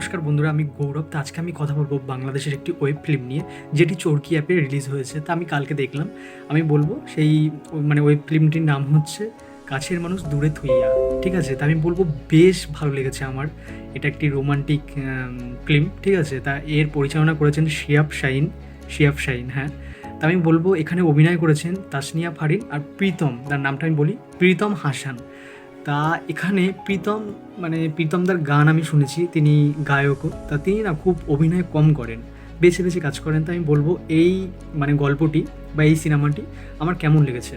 নমস্কার বন্ধুরা, আমি গৌরব। তো আজকে আমি কথা বলব বাংলাদেশের একটি ওয়েব ফিল্ম নিয়ে, যেটি চরকি অ্যাপে রিলিজ হয়েছে। তা আমি কালকে দেখলাম। আমি বলব, সেই মানে ওয়েব ফিল্মটির নাম হচ্ছে কাছের মানুষ দূরে থুইয়া, ঠিক আছে? তা আমি বলব, বেশ ভালো লেগেছে আমার। এটা একটি রোমান্টিক ফিল্ম, ঠিক আছে? তা এর পরিচালনা করেছেন শিয়াব শাইন শিয়াব শাইন হ্যাঁ? তা আমি বলব, এখানে অভিনয় করেছেন তাসনিয়া ফারিন আর প্রীতম। তার নামটা আমি বলি, প্রীতম হাসান। তা এখানে প্রীতম মানে প্রীতমদার গান আমি শুনেছি, তিনি গায়কও, তা তিনি না খুব অভিনয় কম করেন, বেছে বেছে কাজ করেন তা আমি বলব এই মানে গল্পটি বা এই সিনেমাটি আমার কেমন লেগেছে।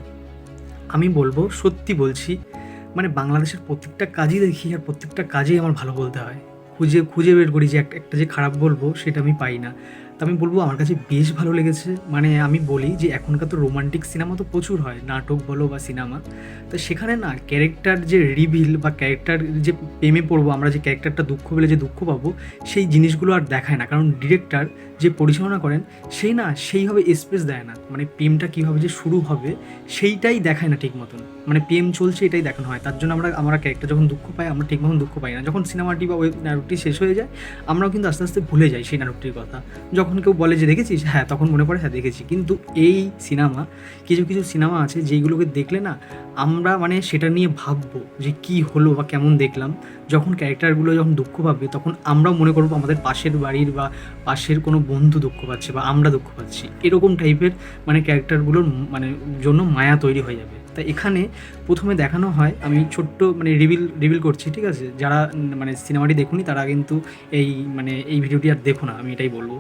আমি বলব, সত্যি বলছি মানে বাংলাদেশের প্রত্যেকটা কাজই দেখি আর প্রত্যেকটা কাজেই আমার ভালো বলতে হয়। খুঁজে খুঁজে বের করি যে একটা একটা যে খারাপ বলব সেটা আমি পাই না। তা আমি বলব আমার কাছে বেশ ভালো লেগেছে। মানে আমি বলি যে এখনকার তো রোমান্টিক সিনেমা তো প্রচুর হয়, নাটক বলো বা সিনেমা তো সেখানে না ক্যারেক্টার যে রিভিল বা ক্যারেক্টার যে প্রেমে পড়ব আমরা, যে ক্যারেক্টারটা দুঃখ পেলে যে দুঃখ পাবো, সেই জিনিসগুলো আর দেখায় না। কারণ ডিরেক্টর যে পরিচালনা করেন সেই না সেইভাবে স্পেস দেয় না। মানে প্রেমটা কীভাবে যে শুরু হবে, সেইটাই দেখায় না ঠিক মতন। মানে প্রেম চলছে, এটাই দেখানো হয়। তার জন্য আমরা আমরা ক্যারেক্টার যখন দুঃখ পাই, আমরা ঠিক মতন দুঃখ পাই না। যখন সিনেমাটি বা ওয়েব নাটকটি শেষ হয়ে যায়, আমরাও কিন্তু আস্তে আস্তে ভুলে যাই সেই নাটকটির কথা। যখন কেউ বলে যে, দেখেছিস? হ্যাঁ তখন মনে পড়ে হ্যাঁ দেখেছি। কিন্তু এই সিনেমা, কিছু কিছু সিনেমা আছে যেইগুলোকে দেখলে না, আমরা মানে সেটা নিয়ে ভাববো যে, কি হলো বা কেমন দেখলাম। যখন ক্যারেক্টারগুলো যখন দুঃখ পাবে, তখন আমরাও মনে করব আমাদের পাশের বাড়ির বা পাশের কোনো বন্ধু দুঃখ পাচ্ছে বা আমরা দুঃখ পাচ্ছি। এরকম টাইপের মানে ক্যারেক্টারগুলোর মানে জন্য মায়া তৈরি হয়ে যাবে। তা এখানে প্রথমে দেখানো হয়, আমি ছোট্ট মানে রিভিল রিভিল করছি, ঠিক আছে? যারা মানে সিনেমাটি দেখুনি, তারা কিন্তু এই মানে এই ভিডিওটি আর দেখো না, আমি এটাই বলব।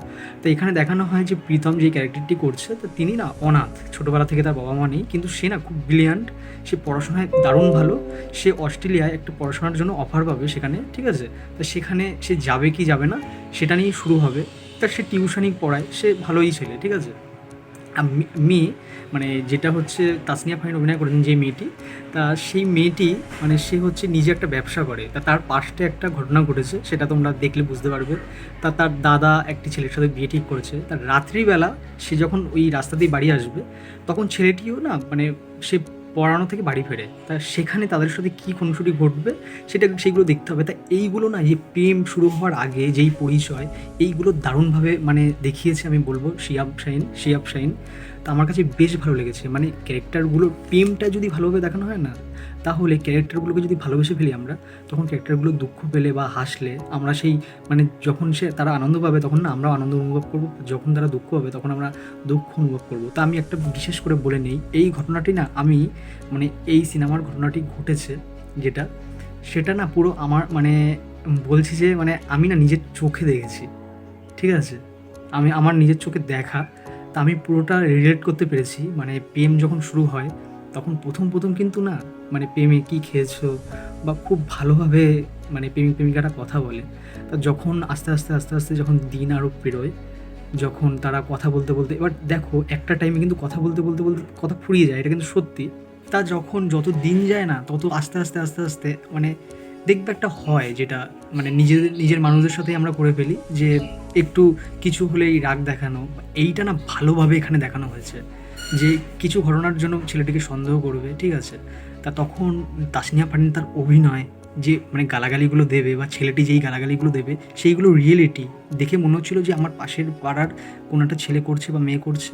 তো এখানে দেখানো হয় যে প্রীতম যে ক্যারেক্টারটি করছে, তো তিনি না অনাথ, ছোটোবেলা থেকে তার বাবা মা নেই, কিন্তু সে না খুব ব্রিলিয়ান্ট সে পড়াশোনায় দারুণ ভালো, সে অস্ট্রেলিয়ায় একটা পড়াশোনার জন্য অফার পাবে সেখানে, ঠিক আছে? তো সেখানে সে যাবে কি যাবে না, সেটা নিয়েই শুরু হবে। তার সে টিউশনই পড়ায়, সে ভালোই ছেলে, ঠিক আছে? মেয়ে মানে যেটা হচ্ছে তাসনিয়া ফাইন অভিনয় করেছেন যে মেয়েটি, তা সেই মেয়েটি মানে সে হচ্ছে নিজে একটা ব্যবসা করে। তা তার পাশে একটা ঘটনা ঘটেছে, সেটা তোমরা দেখলে বুঝতে পারবে। তা তার দাদা একটি ছেলের সাথে বিয়ে ঠিক করেছে। তার রাত্রিবেলা সে যখন ওই রাস্তা দিয়ে বাড়ি আসবে, তখন ছেলেটিও না মানে সে পড়ানো থেকে বাড়ি ফেরে। তা সেখানে তাদের সাথে কী খুনসুটি ঘটবে সেটা সেইগুলো দেখতে হবে। তা এইগুলো না যে প্রেম শুরু হওয়ার আগে যেই পরিচয়, এইগুলো দারুণভাবে মানে দেখিয়েছে আমি বলব শিয়াব শাইন শিয়াব শাইন। তা আমার কাছে বেশ ভালো লেগেছে। মানে ক্যারেক্টারগুলো প্রেমটা যদি ভালোভাবে দেখানো হয় না তাহলে ক্যারেক্টারগুলোকে যদি ভালোবেসে ফেলি আমরা, তখন ক্যারেক্টারগুলো দুঃখ পেলে বা হাসলে, আমরা সেই মানে যখন সে তারা আনন্দ পাবে তখন না, আমরাও আনন্দ অনুভব করব। যখন তারা দুঃখ পাবে তখন আমরা দুঃখ অনুভব করব। তা আমি একটা বিশেষ করে বলে নেই, এই ঘটনাটি না আমি মানে এই সিনেমার ঘটনাটি ঘটেছে যেটা, সেটা না পুরো আমার মানে বলছি যে মানে আমি না নিজের চোখে দেখেছি, ঠিক আছে? আমি, আমার নিজের চোখে দেখা, তা আমি পুরোটা রিলেট করতে পেরেছি। মানে প্রেম যখন শুরু হয়, তখন প্রথম প্রথম কিন্তু না মানে প্রেমে কী খেয়েছো বা খুব ভালোভাবে মানে প্রেমিক প্রেমিকাটা কথা বলে, তা যখন আস্তে আস্তে আস্তে আস্তে যখন দিন আরও পেরোয় যখন তারা কথা বলতে বলতে, এবার দেখো একটা টাইমে কিন্তু কথা বলতে বলতে বলতে কথা ফুরিয়ে যায়, এটা কিন্তু সত্যি। তা যখন যত দিন যায় না, তত আস্তে আস্তে আস্তে আস্তে মানে দেখবে একটা হয় যেটা মানে নিজের নিজের মানুষদের সাথেই আমরা করে ফেলি যে একটু কিছু হলেই রাগ দেখানো এইটা না ভালোভাবে এখানে দেখানো হয়েছে যে কিছু ঘটনার জন্য ছেলেটিকে সন্দেহ করবে, ঠিক আছে? তা তখন তাসনিয়া পাটিন তার অভিনয় যে মানে গালাগালিগুলো দেবে বা ছেলেটি যেই গালাগালিগুলো দেবে, সেইগুলো রিয়েলিটি দেখে মনে হচ্ছিল যে আমার পাশের পাড়ার কোনো একটা ছেলে করছে বা মেয়ে করছে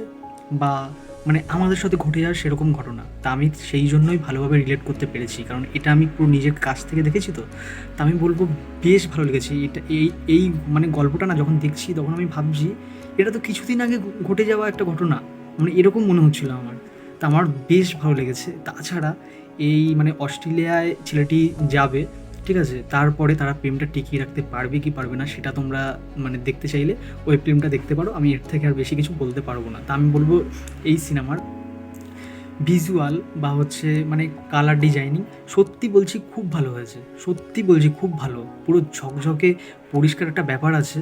বা মানে আমাদের সাথে ঘটে যাওয়ার সেরকম ঘটনা। তা আমি সেই জন্যই ভালোভাবে রিলেট করতে পেরেছি। কারণ এটা আমি পুরো নিজের কাছ থেকে দেখেছি তো। তা আমি বলব বেশ ভালো লেগেছে এটা, এই এই মানে গল্পটা না যখন দেখছি তখন আমি ভাবছি, এটা তো কিছুদিন আগে ঘটে যাওয়া একটা ঘটনা। মানে এরকম মনে হচ্ছিল আমার। তা আমার বেশ ভালো লেগেছে। তাছাড়া এই মানে অস্ট্রেলিয়ায় ছেলেটি যাবে, ঠিক আছে? তারপরে তারা প্রেমটা টিকিয়ে রাখতে পারবে কি পারবে না সেটা তোমরা মানে দেখতে চাইলে ওই ফিল্মটা দেখতে পারো। আমি এর থেকে আর বেশি কিছু বলতে পারব না। তা আমি বলব এই সিনেমার ভিজুয়াল বা হচ্ছে মানে কালার ডিজাইনিং সত্যি বলছি খুব ভালো হয়েছে। সত্যি বলছি খুব ভালো। পুরো ঝকঝকে পরিষ্কার একটা ব্যাপার আছে।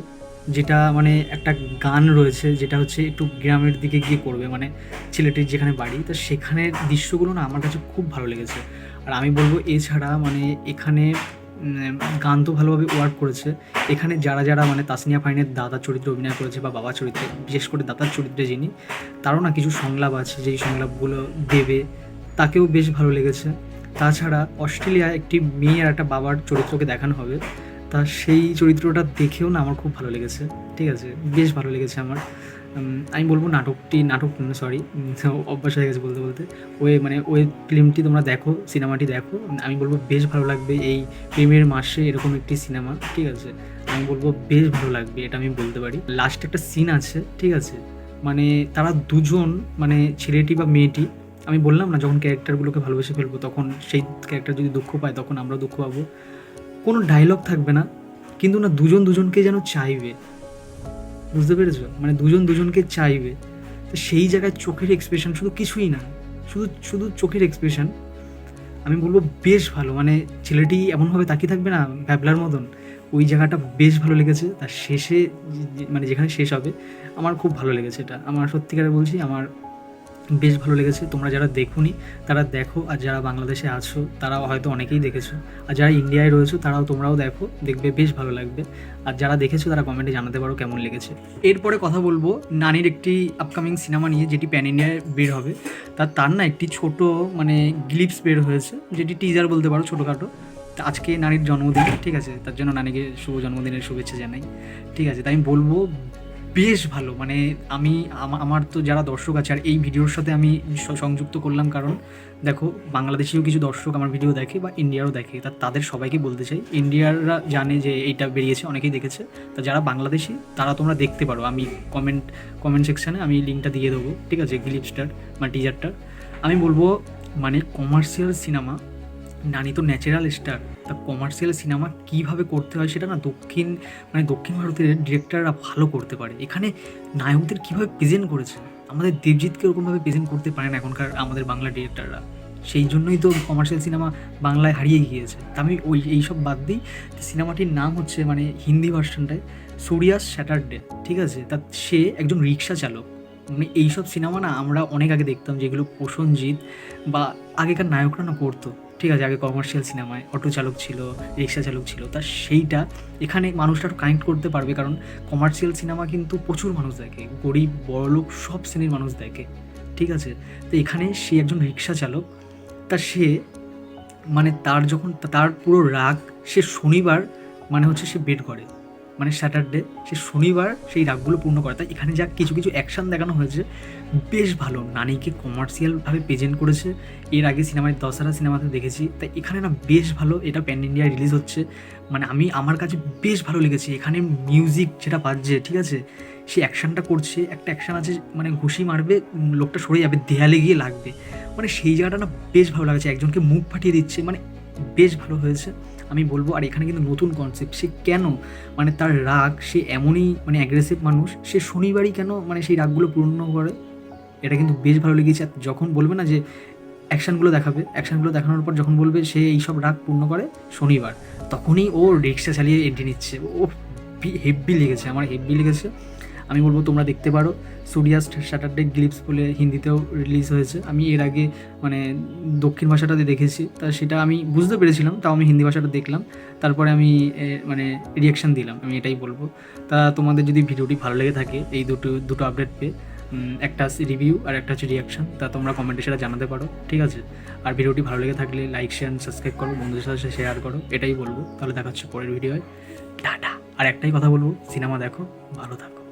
যেটা মানে একটা গান রয়েছে, যেটা হচ্ছে একটু গ্রামের দিকে গিয়ে করবে মানে ছেলেটির যেখানে বাড়ি। তো সেখানের দৃশ্যগুলো না আমার কাছে খুব ভালো লেগেছে। আর আমি বলব এছাড়া মানে এখানে গান তো ভালোভাবে ওয়ার্ক করেছে। এখানে যারা যারা মানে তাসনিয়া ফাইনের দাদা চরিত্রে অভিনয় করেছে বা বাবা চরিত্রে, বিশেষ করে দাদার চরিত্রে যিনি, তারও না কিছু সংলাপ আছে, যেই সংলাপগুলো দেবে, তাকেও বেশ ভালো লেগেছে। তাছাড়া অস্ট্রেলিয়ায় একটি মেয়ে আর একটা বাবার চরিত্রকে দেখানো হবে। তা সেই চরিত্রটা দেখেও না আমার খুব ভালো লেগেছে। ঠিক আছে, বেশ ভালো লেগেছে আমার। আমি বলব নাটকটি, নাটক সরি অভ্যাস হয়ে গেছে বলতে বলতে। ওই মানে ওই ফিল্মটি তোমরা দেখো, সিনেমাটি দেখো। আমি বলব বেশ ভালো লাগবে এই প্রেমের মাসে এরকম একটি সিনেমা, ঠিক আছে? আমি বলব বেশ ভালো লাগবে, এটা আমি বলতে পারি। লাস্টে একটা সিন আছে, ঠিক আছে? মানে তারা দুজন মানে ছেলেটি বা মেয়েটি, আমি বললাম না যখন ক্যারেক্টারগুলোকে ভালোবেসে ফেলব, তখন সেই ক্যারেক্টার যদি দুঃখ পায়, তখন আমরা দুঃখ পাবো। কোনো ডায়লগ থাকবে না, কিন্তু না দুজন দুজনকে যেন চাইবে। বুঝতে পেরেছ? মানে দুজন দুজনকে চাইবে। তো সেই জায়গায় চোখের এক্সপ্রেশন শুধু কিছুই না, শুধু শুধু চোখের এক্সপ্রেশন আমি বলব বেশ ভালো মানে ছেলেটি এমনভাবে তাকিয়ে থাকবে না ভ্যাবলার মতন। ওই জায়গাটা বেশ ভালো লেগেছে, তার শেষে মানে যেখানে শেষ হবে, আমার খুব ভালো লেগেছে এটা। আমার সত্যিকারে বলছি, আমার বেশ ভালো লেগেছে। তোমরা যারা দেখোনি, তারা দেখো। আর যারা বাংলাদেশে আছো, তারাও হয়তো অনেকেই দেখেছ। আর যারা ইন্ডিয়ায় রয়েছো, তারাও তোমরাও দেখো। দেখবে, বেশ ভালো লাগবে। আর যারা দেখেছ, তারা কমেন্টে জানাতে পারো কেমন লেগেছে। এরপরে কথা বলব নানির একটি আপকামিং সিনেমা নিয়ে, যেটি প্যান ইন্ডিয়ায় বের হবে। তার তার না একটি ছোট মানে গ্লিপস বের হয়েছে, যেটি টিজার বলতে পারো ছোটোখাটো। আজকে নানির জন্মদিন, ঠিক আছে? তার জন্য নানিকে শুভ জন্মদিনের শুভেচ্ছা জানাই। ঠিক আছে তাই আমি বলব বেশ ভালো মানে আমি আমার তো যারা দর্শক আছে, আর এই ভিডিওর সাথে আমি সংযুক্ত করলাম কারণ, দেখো, বাংলাদেশিও কিছু দর্শক আমার ভিডিও দেখে বা ইন্ডিয়ারও দেখে, তা তাদের সবাইকে বলতে চাই। ইন্ডিয়াররা জানে যে এইটা বেরিয়েছে, অনেকেই দেখেছে। তা যারা বাংলাদেশি, তারা তোমরা দেখতে পারো। আমি কমেন্ট কমেন্ট সেকশানে আমি লিঙ্কটা দিয়ে দেবো, ঠিক আছে? গ্লিপসটার মানে টিজারটার আমি বলব মানে কমার্শিয়াল সিনেমা নানি তো ন্যাচারাল স্টার তা কমার্শিয়াল সিনেমা কীভাবে করতে হয় সেটা না দক্ষিণ মানে দক্ষিণ ভারতের ডিরেক্টররা ভালো করতে পারে। এখানে নায়কদের কীভাবে প্রেজেন্ট করেছে আমাদের দেবজিৎকে ওরকমভাবে প্রেজেন্ট করতে পারে না এখনকার আমাদের বাংলা ডিরেক্টররা সেই জন্যই তো কমার্শিয়াল সিনেমা বাংলায় হারিয়ে গিয়েছে। তা আমি ওই, এইসব বাদ দিই। সিনেমাটির নাম হচ্ছে মানে হিন্দি ভার্সনটায় সুরিয়াস স্যাটারডে ঠিক আছে? তা সে একজন রিক্সা চালক। মানে এইসব সিনেমা না আমরা অনেক আগে দেখতাম যেগুলো প্রসেনজিৎ বা আগেকার নায়করা না করতো। ঠিক আছে, আগে কমার্শিয়াল সিনেমায় অটো চালক ছিল, রিক্সা চালক ছিল, তা সেইটা এখানে মানুষটা কানেক্ট করতে পারবে কারণ কমার্শিয়াল সিনেমা কিন্তু প্রচুর মানুষ দেখে, গরিব, বড়লোক সব শ্রেণির মানুষ দেখে। ঠিক আছে, তো এখানে সে একজন রিক্সা চালক, তা সে মানে তার যখন, তার পুরো রাগ সে শনিবার মানে হচ্ছে সে বেড করে। মানে স্যাটারডে সে শনিবার সেই রাগগুলো পূর্ণ করে। তাই এখানে যা কিছু কিছু অ্যাকশন দেখানো হয়েছে, বেশ ভালো। নানিকে কমার্শিয়ালভাবে প্রেজেন্ট করেছে। এর আগে সিনেমায় দশহারা সিনেমাতে দেখেছি। তাই এখানে না বেশ ভালো। এটা প্যান ইন্ডিয়ায় রিলিজ হচ্ছে। মানে আমি, আমার কাছে বেশ ভালো লেগেছে। এখানে মিউজিক যেটা বাজছে, ঠিক আছে? সে অ্যাকশনটা করছে। একটা অ্যাকশন আছে মানে ঘুষি মারবে লোকটা সরে যাবে, দেয়ালে গিয়ে লাগবে। মানে সেই জায়গাটা না বেশ ভালো লাগছে। একজনকে মুখ ফাটিয়ে দিচ্ছে। মানে বেশ ভালো হয়েছে। আমি বলব, আর এখানে কিন্তু নতুন কনসেপ্ট সে কেন মানে তার রাগ, সে এমনই মানে অ্যাগ্রেসিভ মানুষ, সে শনিবারই কেন মানে সেই রাগগুলো পূর্ণ করে? এটা কিন্তু বেশ ভালো লেগেছে। যখন বলবে না যে অ্যাকশানগুলো দেখাবে অ্যাকশানগুলো দেখানোর পর যখন বলবে সে এইসব রাগ পূর্ণ করে শনিবার, তখনই ও রিক্সা চালিয়ে এন্ট্রি নিচ্ছে। ও হেভি লেগেছে, আমার হেভি লেগেছে। আমি বলব তোমরা দেখতে পারো। সুরিয়া স্যাটারডে গ্লিপস বলে হিন্দিতেও রিলিজ হয়েছে। আমি এর আগে মানে দক্ষিণ ভাষাটাতে দেখেছি। তা সেটা আমি বুঝতে পেরেছিলাম, তাও আমি হিন্দি ভাষাটা দেখলাম। তারপরে আমি মানে রিয়াকশান দিলাম, আমি এটাই বলব। তা তোমাদের যদি ভিডিওটি ভালো লেগে থাকে, এই দুটো দুটো আপডেট পেয়ে একটা রিভিউ আর একটা হচ্ছে রিয়াকশান তা তোমরা কমেন্টে সেটা জানাতে পারো, ঠিক আছে? আর ভিডিওটি ভালো লেগে থাকলে লাইক শেয়ার সাবস্ক্রাইব করো, বন্ধুদের সাথে শেয়ার করো, এটাই বলব। তাহলে দেখা হচ্ছে পরের ভিডিওয় টাটা! আর একটাই কথা বলব, সিনেমা দেখো, ভালো থাকো।